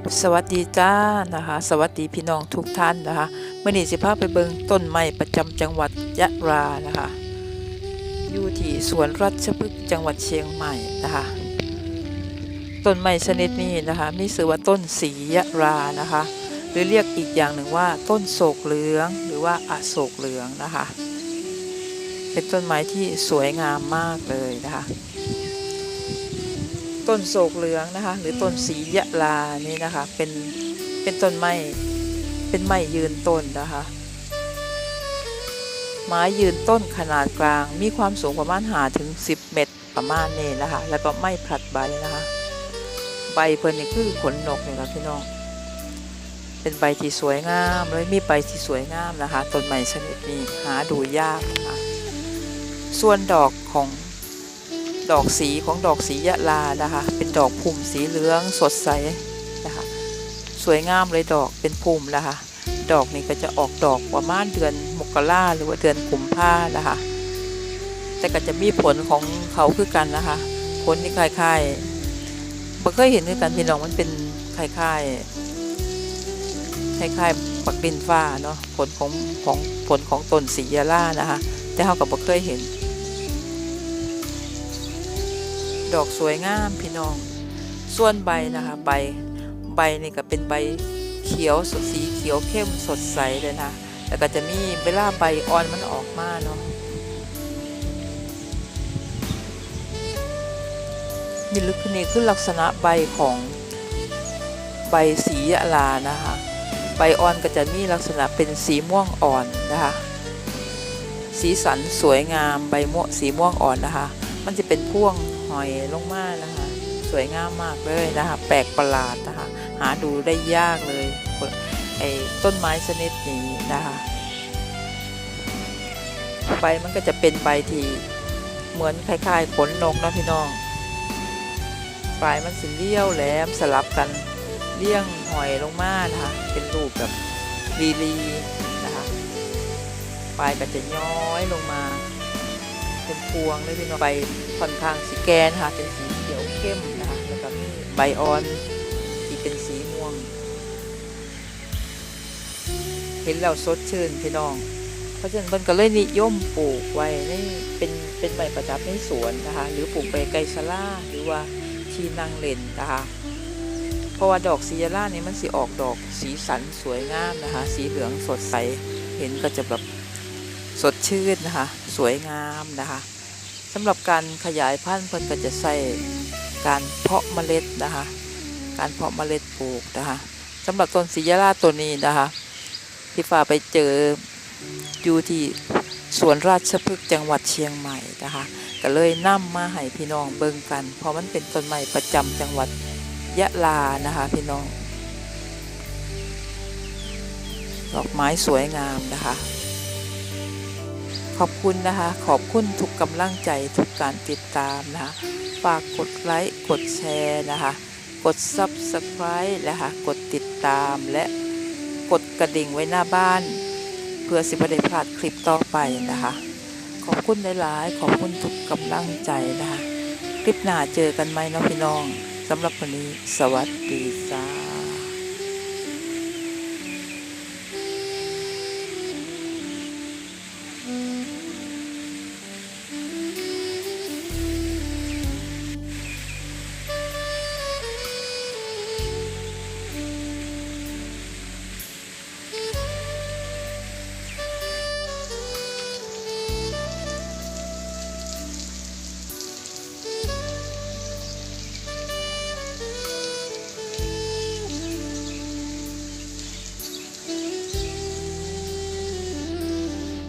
สวัสดีจ้านะคะ สวัสดีพี่น้องทุกท่านนะคะเมื่อนี้สิพาไปเบิงต้นไม้ประจำจังหวัดยะรานะคะ อยู่ที่สวนรัชพฤกษ์จังหวัดเชียงใหม่นะคะต้นไม้ชนิดนี้นะคะมีชื่อว่าต้นสียะรานะคะ หรือเรียกอีกอย่างหนึ่งว่า ต้นโศกเหลือง หรือว่าอโศกเหลืองนะคะ เป็นต้นไม้ที่สวยงามมากเลยนะคะ ต้นโศกเหลืองนะคะ หรือต้นสียะลานี่นะคะ เป็นเป็นต้นไม้เป็นไม้ยืนต้นนะคะไม้ยืนต้นขนาดกลาง มีความสูงประมาณหาถึง 10 เมตรประมาณนี้นะคะ แล้วก็ไม่ผลัดใบนะคะ ใบเพิ่นนี่คือขนนกนี่ค่ะพี่น้อง เป็นใบที่สวยงามเลยมีใบที่สวยงามนะคะต้นไม้ชนิดนี้หาดูยากนะคะส่วนดอกของ ดอกสีของดอกสียะลานะคะ เป็นดอกพุ่มสีเหลืองสดใสนะคะ สวยงามเลยดอกเป็นพุ่มนะคะ ดอกนี้ก็จะออกดอกประมาณเดือนมกราหรือว่าเดือนกุมภานะคะ แต่ก็จะมีผลของเขาคือกันนะคะ ผลที่คล้ายๆบ่เคยเห็นคือกันพี่น้องมันเป็นคล้ายๆคล้ายๆปักดินฟ้าเนาะผลของของผลของต้นสียะลานะคะ แต่เขาก็บ่เคยเห็น ดอกสวยงามพี่น้อง ส่วนใบนะคะใบใบนี่ก็เป็นใบเขียวสดสีเขียวเข้มสดใสเลยนะแล้วก็จะมีเวลาใบอ่อนมันออกมาเนาะนี่ลึกนี่คือลักษณะใบของใบสียะลานะคะ ใบอ่อนก็จะมีลักษณะเป็นสีม่วงอ่อนนะคะ สีสันสวยงามใบม่วงสีม่วงอ่อนนะคะ มันจะเป็นพ่วง หอยลงมานะคะ สวยงามมากเลยนะคะ แปลกประหลาดนะคะ หาดูได้ยากเลยไอ้ต้นไม้ชนิดนี้นะคะใบมันก็จะเป็นใบที่เหมือนคล้ายๆขนนกนะพี่น้องปลายมันสิเลี้ยวแหลมสลับกันเลี่ยงหอยลงมานะคะเป็นรูปแบบรีรีนะคะปลายก็จะย้อยลงมา เป็นพวงเลยพี่น้องใบค่อนข้างสีแกนค่ะ เป็นสีเขียวเข้มนะคะแล้วก็มีใบอ่อนที่เป็นสีม่วง เห็นแล้วสดชื่นพี่น้องเพราะฉะนั้นเพิ่นก็เลยนิยมปลูกไว้ในเป็นเป็นใบประดับในสวนนะคะ หรือปลูกใบไกสลาหรือว่าที่นั่งเล่นนะคะเพราะว่าดอกซียาร่านี่มันสีออกดอกสีสันสวยงามนะคะ สีเหลืองสดใส เห็นก็จะแบบสดชื่นนะคะ สวยงามนะคะสำหรับการขยายพันธุ์เพิ่นก็จะใส่การเพาะเมล็ดนะคะ การเพาะเมล็ดปลูกนะคะสำหรับต้นซียาราตัวนี้นะคะพี่ฟ้าไปเจออยู่ที่สวนราชพฤกษ์จังหวัดเชียงใหม่นะคะก็เลยนำมาให้พี่น้องเบิ่งกัน เพราะมันเป็นต้นไม้ประจำจังหวัดยะลานะคะพี่น้อง ดอกไม้สวยงามนะคะ ขอบคุณนะคะ ขอบคุณทุกกำลังใจทุกการติดตามนะคะฝากกดไลค์กดแชร์นะคะ กด Subscribe นะคะกดติดตามและกดกระดิ่งไว้หน้าบ้าน เพื่อสิบได้พลาดคลิปต่อไปนะคะ ขอบคุณหลายๆ ขอบคุณทุกกำลังใจนะคะ คลิปหน้าเจอกันไหมเนาะพี่น้องสำหรับวันนี้ สวัสดีจ้า